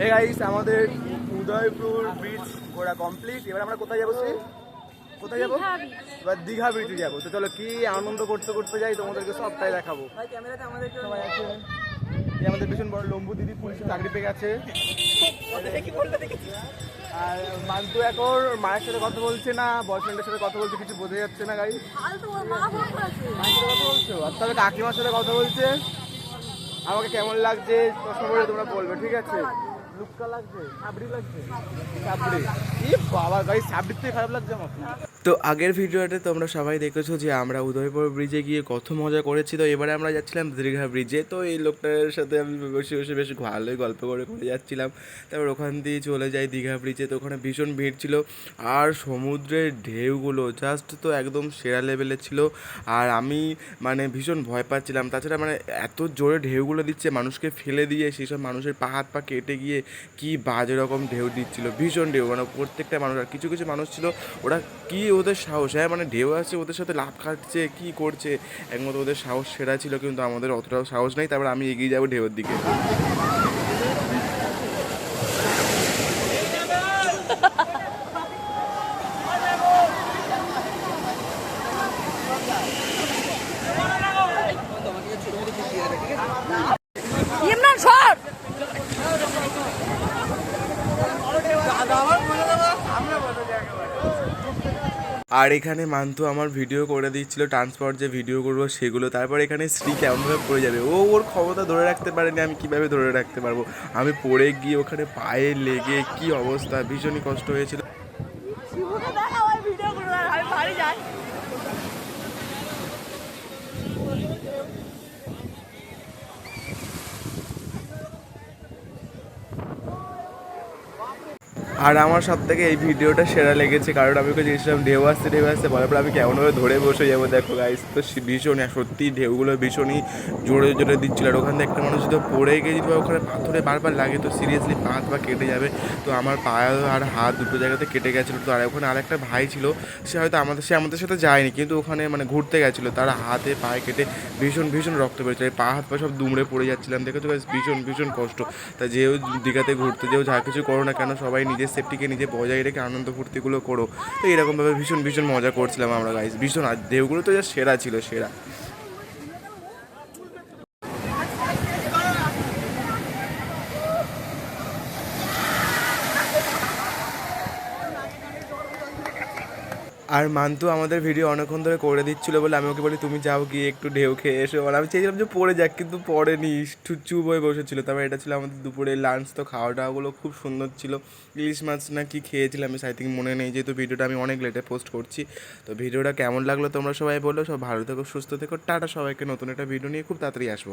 Hey guys আমাদের Udaipur bridge ঘোরা complete এবার আমরা কোথায় যাব? কোথায় যাব? এবার দীঘা ব্রিজে যাব। তো চলো কি আনন্দ করতে করতে যাই তোমাদেরকে সবটাই দেখাবো। সবাই আছে? এই আমাদের ভীষণ বড় লম্বু দিদি পুলিশে চাকরি পেয়ে গেছে। আর মান্তু এখন মায়ের সাথে কথা বলছে না বয়ফ্রেন্ডের সাথে কথা বলছে কিছু বোঝা যাচ্ছে না সাথে কথা বলছো? আর তাহলে কাকিমার সাথে কথা বলছে? আমাকে কেমন লাগছে? প্রশ্ন করে তোমরা বলবে ঠিক আছে? তো আগের ভিডিওতে তোমরা সবাই দেখেছ যে আমরা উদয়পুর ব্রিজে গিয়ে কত মজা করেছি। তো এবারে আমরা যাচ্ছিলাম দীঘা ব্রিজে তো এই লোকটার সাথে আমি বসে বসে বেশ ভালোই গল্প করে করে যাচ্ছিলাম। তারপর ওখান দিয়ে চলে যাই দীঘা ব্রিজে তো ওখানে ভীষণ ভিড় ছিল। আর সমুদ্রের ঢেউগুলো জাস্ট তো একদম সেরা লেভেলের ছিল। আর আমি মানে ভীষণ ভয় পাচ্ছিলাম। তাছাড়া মানে এত জোরে ঢেউগুলো দিচ্ছে, মানুষকে ফেলে দিয়ে, সেসব মানুষের পা হাত পা কেটে গিয়ে কি বাজে রকম ঢেউ দিচ্ছিল, ভীষণ ঢেউ মানে প্রত্যেকটা মানুষ, আর কিছু কিছু মানুষ ছিল, ওরা কি ওদের সাহস হ্যাঁ মানে ঢেউ আছে, ওদের সাথে লাভ কাটছে কি করছে, একমাত্র ওদের সাহস সেরা ছিল, কিন্তু আমাদের অতটাও সাহস নেই, তারপর আমি এগিয়ে যাব ঢেউর দিকে। আর এখানে মান্তু আমার ভিডিও করে দিচ্ছিল ট্রান্সপোর্ট যে ভিডিও করব সেগুলো। তারপর এখানে স্ত্রী কেমনভাবে পড়ে যাবে? ও ওর ক্ষমতা ধরে রাখতে পারেনি, আমি কীভাবে ধরে রাখতে পারব? আমি পড়ে গিয়ে ওখানে পায়ে লেগে কি অবস্থা? ভীষণই কষ্ট হয়েছিল শিবুকে দেখা ওই ভিডিও করে আমি বাড়ি যাই আর আমার সব থেকে এই ভিডিওটা সেরা লেগেছে, কারণ আমি ওকে জিনিসছিলাম ঢেউ আসছে ঢেউ আসছে? বলার পর আমি কেমনভাবে ধরে বসে যাব, দেখো গাইস তো ভীষণ সত্যি ঢেউগুলো ভীষণই জোরে জোরে দিচ্ছিল। আর ওখান থেকে একটা মানুষ যদি পড়ে গিয়ে যদি ওখানে পাথরে বারবার লাগে, তো সিরিয়াসলি পা হাত পা কেটে যাবে। তো আমার পা আর হাত দুটো জায়গাতে কেটে গেছিল। তো আর ওখানে আরেকটা ভাই ছিল, সে হয়তো আমাদের, সে আমাদের সাথে যায়নি, কিন্তু ওখানে মানে ঘুরতে গেছিল। তার হাতে পায়ে কেটে ভীষণ ভীষণ রক্ত বেরোচ্ছে পা, হাত পা সব দুমড়ে পড়ে যাচ্ছিলাম। দেখে তো ভীষণ ভীষণ কষ্ট। তা যেও দীঘাতে ঘুরতে, যেও যা কিছু করো না কেন, সবাই নিজের সেফটিকে নিজে বজায় রেখে আনন্দ ফুর্তিগুলো করো। তো এরকমভাবে ভীষণ ভীষণ মজা করছিলাম আমরা গাইজ ভীষণ। আর ঢেউগুলো তো যা সেরা ছিল, সেরা। আর মান্তু আমাদের ভিডিও অনেকক্ষণ ধরে করে দিচ্ছিল বলে আমি ওকে বলি, তুমি যাও গিয়ে একটু ঢেউ খেয়ে এসো। আর আমি চেয়েছিলাম যে পড়ে যাক, কিন্তু পড়েনি। চুপ হয়ে বসেছিল। তবে এটা ছিল আমাদের দুপুরে লাঞ্চ তো খাওয়া দাওয়াগুলো খুব সুন্দর ছিল। ইলিশ মাছ না কি খেয়েছিলাম আমি সাই থিঙ্ক মনে নেই, যেহেতু ভিডিওটা আমি অনেক লেটে পোস্ট করছি। তো ভিডিওটা কেমন লাগল তোমরা সবাই বলো, সব ভালো থেকো, সুস্থ থেকো। টাটা সবাইকে, নতুন একটা ভিডিও নিয়ে খুব তাড়াতাড়ি আসব।